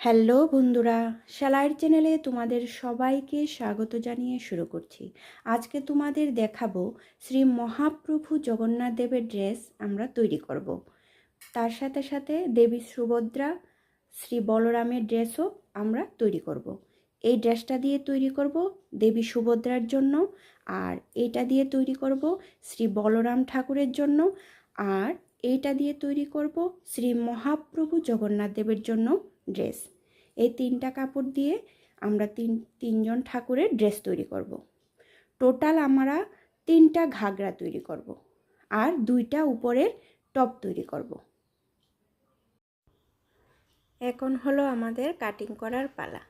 Hello বন্ধুরা সেলাইয়ের চ্যানেলে তোমাদের সবাইকে স্বাগত জানিয়ে শুরু করছি আজকে তোমাদের দেখাবো শ্রী মহাপ্রভু জগন্নাথ দেবের ড্রেস আমরা তৈরি করব। তার সাথে সাথে দেবী সুভদ্রা, শ্রী বলরামের ড্রেসও আমরা তৈরি করব। এই ড্রেসটা দিয়ে তৈরি করব দেবী সুভদ্রার জন্য আর এইটা দিয়ে তৈরি করব শ্রী বলরাম ঠাকুরের জন্য আর এইটা দিয়ে তৈরি করব শ্রী মহাপ্রভু জগন্নাথ দেবের জন্য ড্রেস এই তিনটা কাপড় দিয়ে আমরা তিন, তিনজন ঠাকুরের ড্রেস তৈরি করব। টোটাল আমরা তিনটা ঘাগরা তৈরি করব। আর দুইটা উপরের টপ তৈরি করব। এখন হলো আমাদের কাটিং করার পালা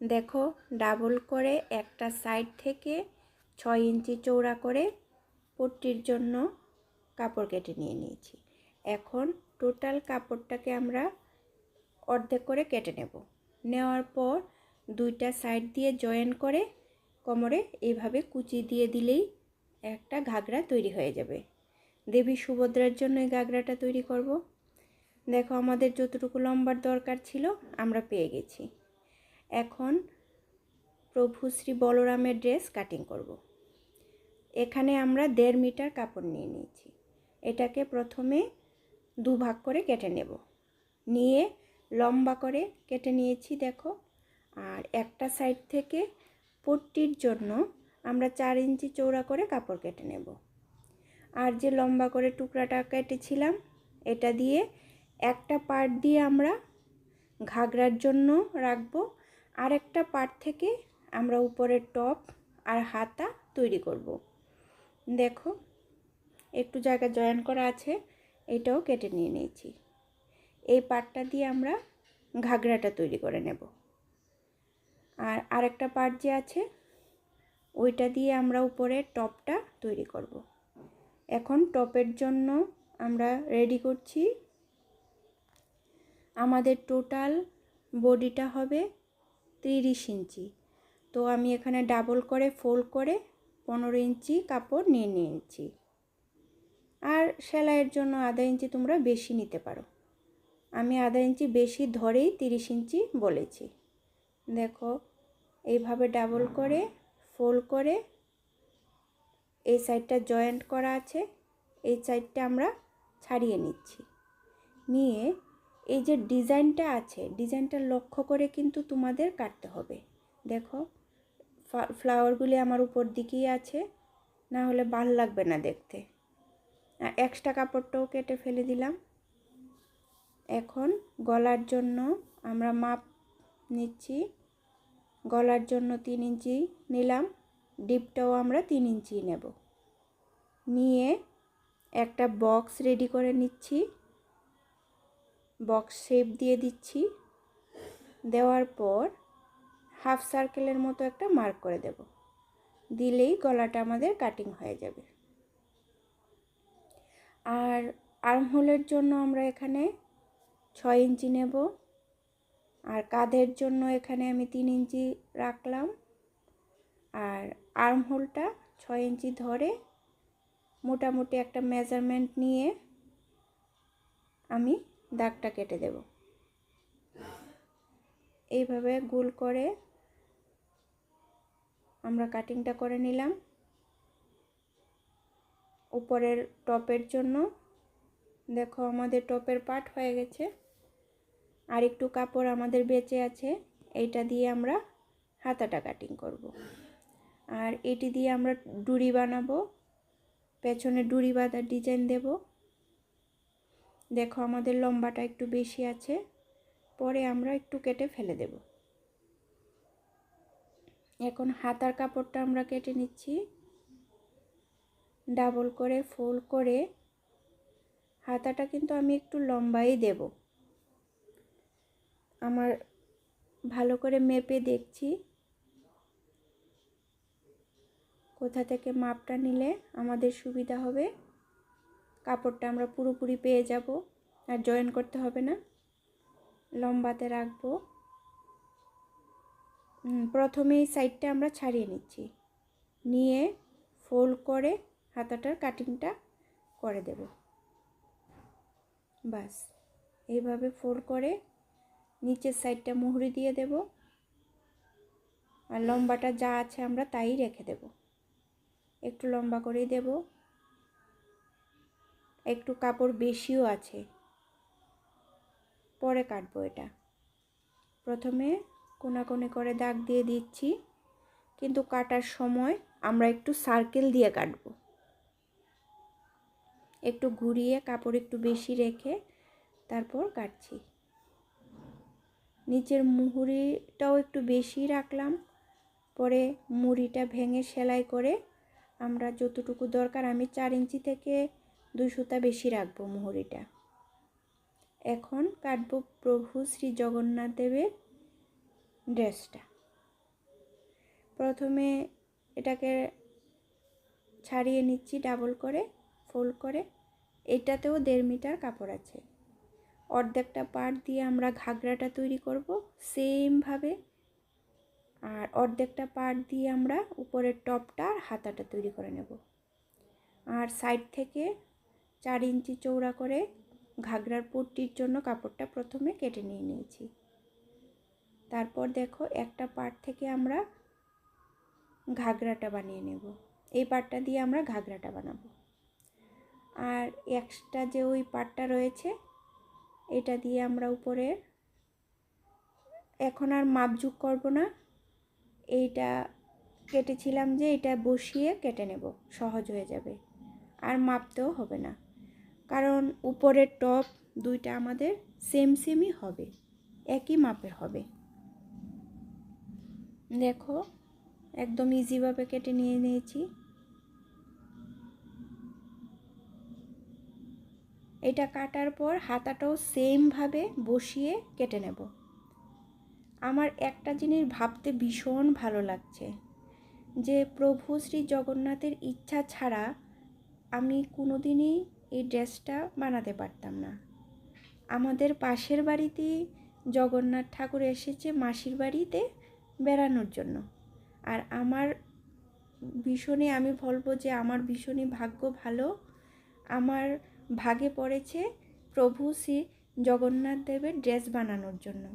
দেখো ডাবল করে একটা সাইড থেকে ছয় ইঞ্চি চৌড়া করে পট্টির জন্য কাপড় কেটে নিয়ে নিয়েছি এখন টোটাল কাপড়টাকে আমরা অর্ধেক করে কেটে নেব। নেওয়ার পর দুইটা সাইড দিয়ে জয়েন করে কোমরে এইভাবে কুচি দিয়ে দিলেই একটা ঘাগরা তৈরি হয়ে যাবে। দেবী সুভদ্রার জন্য এই ঘাগরাটা তৈরি করব। দেখো আমাদের যতটুকু লম্বার দরকার ছিল, আমরা পেয়ে গেছি। এখন প্রভু শ্রী বলরামের ড্রেস কাটিং করব। এখানে আমরা দেড় মিটার কাপড় নিয়ে নিয়েছি। এটাকে প্রথমে দু ভাগ করে কেটে নেব। নিয়ে লম্বা করে কেটে নিয়েছি, দেখো। আর একটা সাইড থেকে পট্টির জন্য আমরা চার ইঞ্চি চৌড়া করে কাপড় কেটে নেব। আর যে লম্বা করে টুকরাটা কেটেছিলাম, এটা দিয়ে একটা পার্ট দিয়ে আমরা ঘাগরার জন্য রাখব। আর একটা পার্ট থেকে আমরা উপরের টপ আর হাতা তৈরি করব। দেখো, একটু জায়গা জয়েন করা আছে, এটাও কেটে নিয়ে নিয়েছি। এই পার্টটা দিয়ে আমরা ঘাগরাটা তৈরি করে নেব। আর আরেকটা পার্ট যে আছে, ওইটা দিয়ে আমরা উপরে টপটা তৈরি করব। এখন টপের জন্য আমরা রেডি করছি। আমাদের টোটাল বডিটা হবে তিরিশ ইঞ্চি। তো আমি এখানে ডাবল করে ফোল্ড করে পনেরো ইঞ্চি কাপড় নিয়ে নিয়েছি। আর সেলাইয়ের জন্য আধা ইঞ্চি তোমরা বেশি নিতে পারো। আমি আধা ইঞ্চি বেশি ধরেই তিরিশ ইঞ্চি বলেছি। দেখো, এইভাবে ডাবল করে ফোল্ড করে, এই সাইডটা জয়েন্ট করা আছে, এই সাইডটা আমরা ছাড়িয়ে নিচ্ছি। নিয়ে এই যে ডিজাইনটা আছে, ডিজাইনটা লক্ষ্য করে কিন্তু তোমাদের কাটতে হবে। দেখো ফ্লাওয়ারগুলি আমার উপর দিকেই আছে, না হলে ভালো লাগবে না দেখতে। এক্সট্রা কাপড়টাও কেটে ফেলে দিলাম। এখন গলার জন্য আমরা মাপ নিচ্ছি। গলার জন্য তিন ইঞ্চি নিলাম, ডিপটাও আমরা তিন ইঞ্চি নেব। নিয়ে একটা বক্স রেডি করে নিচ্ছি। বক্স শেপ দিয়ে দিচ্ছি। দেওয়ার পর হাফ সার্কেলের মতো একটা মার্ক করে দেব। দিলেই গলাটা আমাদের কাটিং হয়ে যাবে। আর আর্মহোলের জন্য আমরা এখানে ছয় ইঞ্চি নেব। আর কাঁধের জন্য এখানে আমি তিন ইঞ্চি রাখলাম। আর আর্ম হোলটা ছয় ইঞ্চি ধরে মোটামুটি একটা মেজারমেন্ট নিয়ে আমি দাগটা কেটে দেব। এইভাবে গোল করে আমরা কাটিংটা করে নিলাম। উপরের টপের জন্য। দেখো আমাদের টপের পাট হয়ে গেছে। আর একটু কাপড় আমাদের বেঁচে আছে, এইটা দিয়ে আমরা হাতাটা কাটিং করব। আর এটি দিয়ে আমরা ডুরি বানাবো, পেছনে ডুরি বাঁধার ডিজাইন দেব। দেখো আমাদের লম্বাটা একটু বেশি আছে, পরে আমরা একটু কেটে ফেলে দেব। এখন হাতার কাপড়টা আমরা কেটে নিচ্ছি। ডাবল করে ফোল্ড করে, হাতাটা কিন্তু আমি একটু লম্বাই দেব। আমার ভালো করে মেপে দেখছি। কোথা থেকে মাপটা নিলে আমাদের সুবিধা হবে। কাপড়টা আমরা পুরোপুরি পেয়ে যাব, আর জয়েন করতে হবে না। লম্বাতে রাখব। প্রথমে এই সাইডটা আমরা ছাড়িয়ে নিচ্ছি। নিয়ে ফোল্ড করে হাতাটার কাটিংটা করে দেব। বাস এইভাবে ফোল্ড করে নিচের সাইডটা মুহুরি দিয়ে দেব। আর লম্বাটা যা আছে আমরা তাই রেখে দেব। একটু লম্বা করেই দেব। একটু কাপড় বেশিও আছে। পরে কাটবো এটা। প্রথমে কোনাকুনি করে দাগ দিয়ে দিচ্ছি। কিন্তু কাটার সময় আমরা একটু সার্কেল দিয়ে কাটবো। একটু ঘুরিয়ে কাপড় একটু বেশি রেখে তারপর কাটছি। নিচের মুহুরিটাও একটু বেশি রাখলাম। পরে মুড়িটা ভেঙে সেলাই করে আমরা যতটুকু দরকার আমি চার ইঞ্চি থেকে দুই সুতা বেশি রাখব মুহুরিটা। এখন কাটব প্রভু শ্রী জগন্নাথ দেবের ড্রেসটা। প্রথমে এটাকে ছাড়িয়ে নিচ্ছি ডাবল করে, ফোল্ড করে। এটাতেও দেড় মিটার কাপড় আছে। অর্ধেকটা পার্ট দিয়ে আমরা ঘাগরাটা তৈরি করব সেমভাবে। আর অর্ধেকটা পার্ট দিয়ে আমরা উপরের টপটা আর হাতাটা তৈরি করে নেব। আর সাইড থেকে চার ইঞ্চি চৌড়া করে ঘাগরার পট্টির জন্য কাপড়টা প্রথমে কেটে নিয়ে নিয়েছি। তারপর দেখো একটা পার্ট থেকে আমরা ঘাগরাটা বানিয়ে নেব। এই পার্টটা দিয়ে আমরা ঘাগরাটা বানাবো। আর এক্সট্রা যে ওই পার্টটা রয়েছে এটা দিয়ে আমরা উপরের এখন আর মাপযুগ করব না। এইটা কেটেছিলাম যে এটা বসিয়ে কেটে নেব, সহজ হয়ে যাবে। আর মাপতেও হবে না। কারণ উপরের টপ দুইটা আমাদের সেম সেমই হবে, একই মাপের হবে। দেখো, একদম ইজিভাবে কেটে নিয়ে নিয়েছি। এটা কাটার পর হাতাটাও সেমভাবে বসিয়ে কেটে নেব। আমার একটা জিনিস ভাবতে ভীষণ ভালো লাগছে যে প্রভু শ্রী জগন্নাথের ইচ্ছা ছাড়া আমি কোনো দিনই এই ড্রেসটা বানাতে পারতাম না। আমাদের পাশের বাড়িতেই জগন্নাথ ঠাকুর এসেছে মাসির বাড়িতে বেড়ানোর জন্য। আর আমার ভীষণই, আমি বলব যে আমার ভীষণই ভাগ্য ভালো। আমার ভাগে পড়েছে প্রভু শ্রী জগন্নাথ দেবের ড্রেস বানানোর জন্য।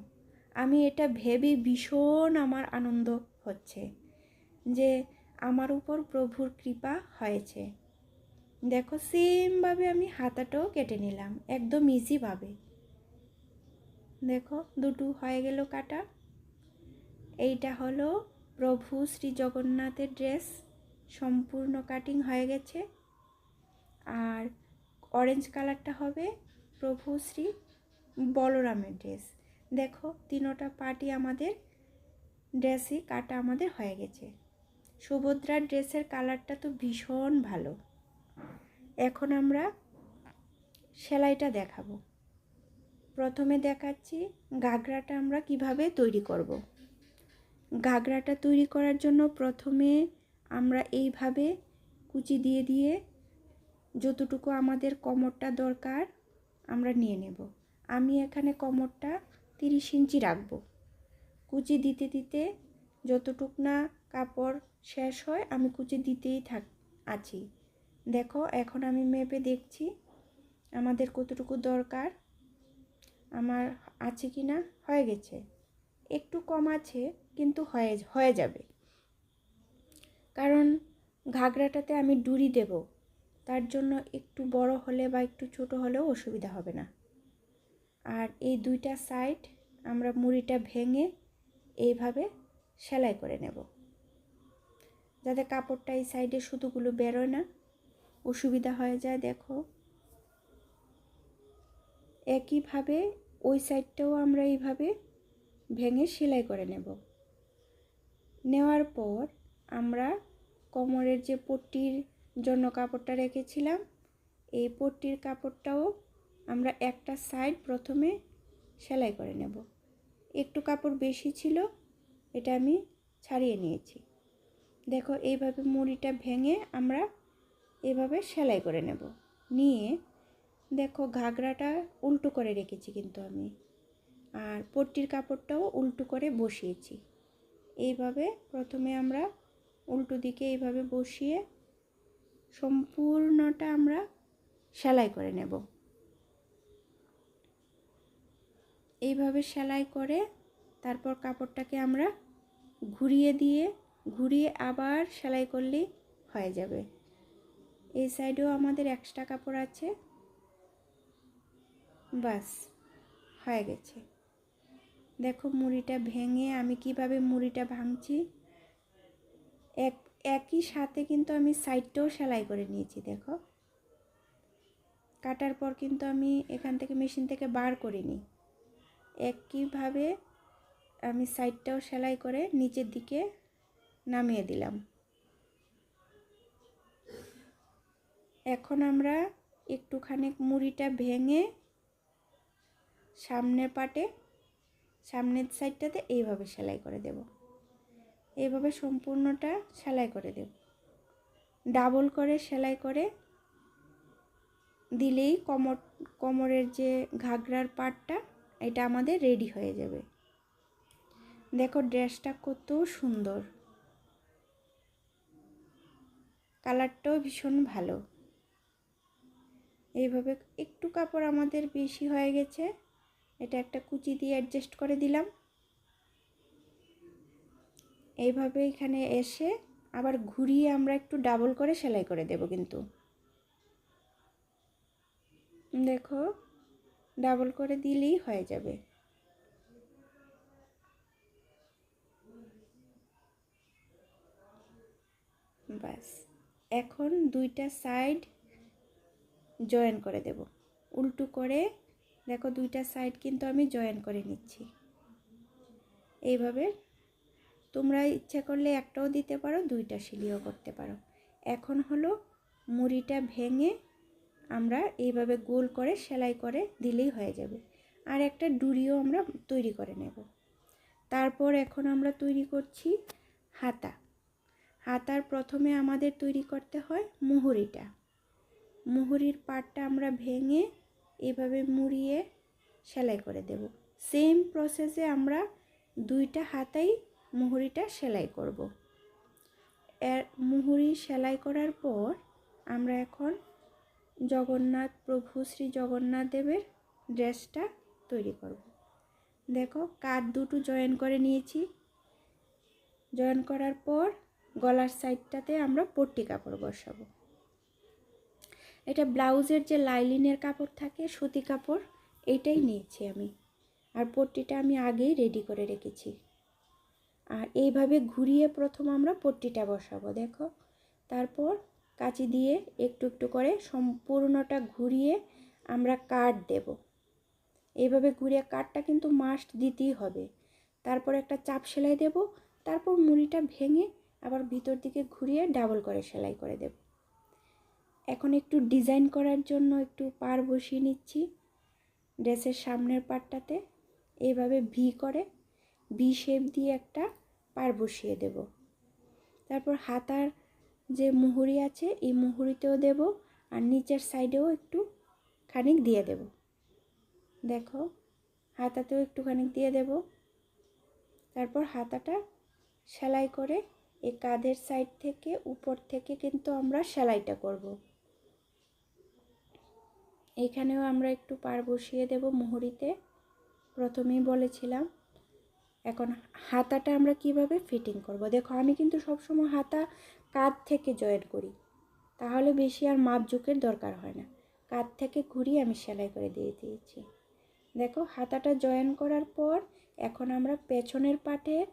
আমি এটা ভেবে ভীষণ আমার আনন্দ হচ্ছে যে আমার উপর প্রভুর কৃপা হয়েছে। দেখো, সেমভাবে আমি হাতাটাও কেটে নিলাম, একদম ইজিভাবে দেখো, দুটো হয়ে গেল কাটা। এইটা হলো প্রভু শ্রী জগন্নাথের ড্রেস, সম্পূর্ণ কাটিং হয়ে গেছে। আর অরেঞ্জ কালারটা হবে প্রভু শ্রী বলরামের ড্রেস দেখো, তিনোটা পার্টি আমাদের ড্রেসই কাটা আমাদের হয়ে গেছে। সুভদ্রার ড্রেসের কালারটা তো ভীষণ ভালো। এখন আমরা সেলাইটা দেখাবো। প্রথমে দেখাচ্ছি ঘাগরাটা আমরা কীভাবে তৈরি করব। ঘাগরাটা তৈরি করার জন্য প্রথমে আমরা এইভাবে কুচি দিয়ে দিয়ে যতটুকু আমাদের কমরটা দরকার, আমরা নিয়ে নেব। আমি এখানে কমরটা তিরিশ ইঞ্চি রাখব। কুচি দিতে দিতে যতটুক না কাপড় শেষ হয়, আমি কুচি দিতেই থাক, আছি। দেখো, এখন আমি মেপে দেখছি আমাদের কতটুকু দরকার। আমার আছে কি না? হয়ে গেছে। একটু কম আছে, কিন্তু হয়ে হয়ে যাবে। কারণ ঘাগরাটাতে আমি ডুরি দেব। তার জন্য একটু বড় হলে বা একটু ছোট হলেও অসুবিধা হবে না। আর এই দুইটা সাইড আমরা মুড়িটা ভেঙে এইভাবে সেলাই করে নেব। যাতে কাপড়টা এই সাইডে সুতোগুলো বেরোয় না। অসুবিধা হয়ে যায়, দেখো। একইভাবে ওই সাইডটাও আমরা এইভাবে ভেঙে সেলাই করে নেব। নেওয়ার পর আমরা কোমরের যে পট্টির জন্য কাপড়টা রেখেছিলাম। এই পট্টির কাপড়টাও আমরা একটা সাইড প্রথমে সেলাই করে নেব। একটু কাপড় বেশি ছিল, এটা আমি ছাড়িয়ে নিয়েছি। দেখো এইভাবে মুড়িটা ভেঙে আমরা এভাবে সেলাই করে নেব। নিয়ে দেখো ঘাগরাটা উল্টো করে রেখেছি কিন্তু আমি। আর পট্টির কাপড়টাও উল্টো করে বসিয়েছি। এইভাবে প্রথমে আমরা উল্টো দিকে এইভাবে বসিয়ে সম্পূর্ণটা আমরা সেলাই করে নেব। এইভাবে সেলাই করে তারপর কাপড়টাকে আমরা ঘুরিয়ে দিয়ে, ঘুরিয়ে আবার সেলাই করলেই হয়ে যাবে। এই সাইডেও আমাদের এক্সট্রা কাপড় আছে। বাস, হয়ে গেছে। দেখো মুড়িটা ভেঙে আমি কীভাবে মুড়িটা ভাঙছি। এক একই সাথে কিন্তু আমি সাইডটাও সেলাই করে নিয়েছি, দেখো। কাটার পর কিন্তু আমি এখান থেকে মেশিন থেকে বার করিনি একইভাবে আমি সাইডটাও সেলাই করে নিচের দিকে নামিয়ে দিলাম। এখন আমরা একটুখানি মুড়িটা ভেঙে সামনের পাটে, সামনের সাইডটাতে এইভাবে সেলাই করে দেব। এইভাবে সম্পূর্ণটা সেলাই করে দেব। ডাবল করে সেলাই করে দিলেই কোমর, কোমরের যে ঘাগরার পাটটা, এটা আমাদের রেডি হয়ে যাবে। দেখো ড্রেসটা কত সুন্দর। কালারটাও ভীষণ ভালো। এইভাবে একটু কাপড় আমাদের বেশি হয়ে গেছে। এটা একটা কুচি দিয়ে অ্যাডজাস্ট করে দিলাম। এইভাবে এখানে এসে আবার ঘুরিয়ে আমরা একটু ডাবল করে সেলাই করে দেব কিন্তু। দেখো ডাবল করে দিলেই হয়ে যাবে। বাস এখন দুইটা সাইড জয়েন করে দেব। উল্টো করে, দেখো দুইটা সাইড কিন্তু আমি জয়েন করে নিচ্ছি। এইভাবে তোমরা ইচ্ছা করলে একটাও দিতে পারো, দুইটা সিলিও করতে পারো। এখন হলো মুড়িটা ভেঙে আমরা এইভাবে গোল করে, সেলাই করে দিলেই হয়ে যাবে। আর একটা ডুরিও আমরা তৈরি করে নেব। তারপর এখন আমরা তৈরি করছি হাতা। হাতার প্রথমে আমাদের তৈরি করতে হয় মুহুরিটা। মুহুরির পাটটা আমরা ভেঙে এভাবে মুড়িয়ে সেলাই করে দেব। সেম প্রসেসে আমরা দুইটা হাতাই মুহুরিটা সেলাই করব। এর মুহুরি সেলাই করার পর আমরা এখন জগন্নাথ প্রভু শ্রী জগন্নাথ দেবের ড্রেসটা তৈরি করব। দেখো কাঠ দুটো জয়েন করে নিয়েছি। জয়েন করার পর গলার সাইডটাতে আমরা পট্টি কাপড় বসাবো। এটা ব্লাউজের যে লাইলিনের কাপড় থাকে, সুতি কাপড় এইটাই নিয়েছি আমি। আর পট্টিটা আমি আগেই রেডি করে রেখেছি। আর এইভাবে ঘুরিয়ে প্রথম আমরা পট্টিটা বসাবো, দেখো। তারপর কাঁচি দিয়ে একটু একটু করে সম্পূর্ণটা ঘুরিয়ে আমরা কাট দেব। এইভাবে ঘুরিয়ে কাটটা কিন্তু মাস্ট দিতেই হবে। তারপর একটা চাপ সেলাই দেব, তারপর মুড়িটা ভেঙে আবার ভিতর দিকে ঘুরিয়ে ডাবল করে সেলাই করে দেব। এখন একটু ডিজাইন করার জন্য একটু পার বসিয়ে নিচ্ছি। ড্রেসের সামনের পাটটাতে এইভাবে ভি করে ভি শেপ দিয়ে একটা পার বসিয়ে দেব। তারপর হাতার যে মুহুরি আছে, এই মুহুরিতেও দেব আর নিচের সাইডেও একটু খানিক দিয়ে দেব। দেখো, হাতাতেও একটু খানিক দিয়ে দেব। তারপর হাতাটা সেলাই করে এই কাঁধের সাইড থেকে উপর থেকে কিন্তু আমরা সেলাইটা করব। এখানেও আমরা একটু পার বসিয়ে দেব মুহুরিতে। প্রথমেই বলেছিলাম এখন হাতাটা আমরা কীভাবে ফিটিং করব? দেখো, আমি কিন্তু সবসময় হাতা কাঁধ থেকে জয়েন করি। তাহলে বেশি আর মাপ জুকের দরকার হয় না। কাঁধ থেকে ঘুরিয়ে আমি সেলাই করে দিয়ে দিয়েছি। দেখো, হাতাটা জয়েন করার পর এখন আমরা পেছনের পাটে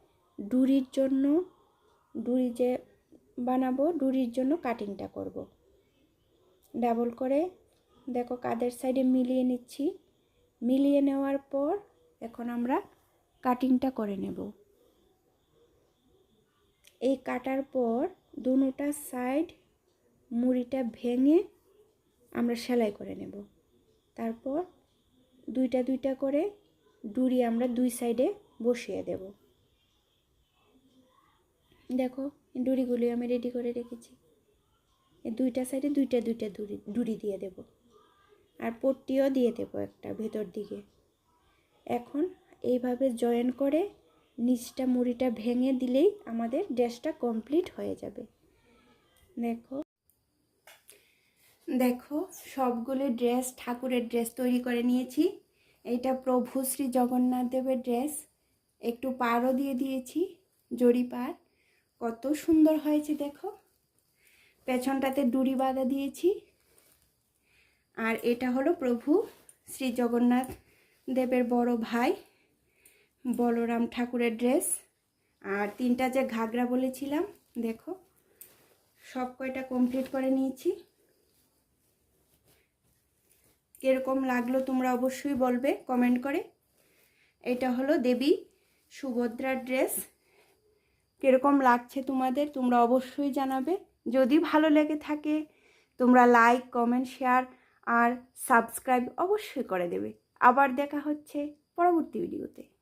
ডুরির জন্য, ডুরি যে বানাবো, ডুরির জন্য কাটিংটা করব। ডাবল করে দেখো কাদের সাইডে মিলিয়ে নিচ্ছি। মিলিয়ে নেওয়ার পর এখন আমরা কাটিংটা করে নেব। এই কাটার পর দুটা সাইড মুড়িটা ভেঙে আমরা সেলাই করে নেব। তারপর দুইটা দুইটা করে ডুরি আমরা দুই সাইডে বসিয়ে দেব। দেখো ডুরিগুলি আমি রেডি করে রেখেছি। দুইটা সাইডে দুইটা দুইটা ডুরি ডুরি দিয়ে দেব। আর পট্টিও দিয়ে দেবো একটা ভেতর দিকে। এখন এইভাবে জয়েন করে নিচটা মুড়িটা ভেঙে দিলেই আমাদের ড্রেসটা কমপ্লিট হয়ে যাবে। দেখো। দেখো, সবগুলো ড্রেস, ঠাকুরের ড্রেস তৈরি করে নিয়েছি। এইটা প্রভু শ্রী জগন্নাথ দেবের ড্রেস। একটু পাড়ও দিয়ে দিয়েছি, জড়ি পাড়। কত সুন্দর হয়েছে, দেখো। পেছনটাতে ডুরি বাঁধা দিয়েছি। আর এটা হলো প্রভু শ্রী জগন্নাথ দেবের বড় ভাই। বলরাম ঠাকুরের ড্রেস। আর তিনটা যে ঘাগরা বলেছিলাম, দেখো, সব কয়টা কমপ্লিট করে নিয়েছি। কীরকম লাগল তোমরা অবশ্যই বলবে কমেন্ট করে। এটা হলো দেবী সুভদ্রার ড্রেস। কীরকম লাগছে তোমাদের, তোমরা অবশ্যই জানাবে। যদি ভালো লেগে থাকে, তোমরা লাইক কমেন্ট শেয়ার আর সাবস্ক্রাইব অবশ্যই করে দেবে। আবার দেখা হচ্ছে পরবর্তী ভিডিওতে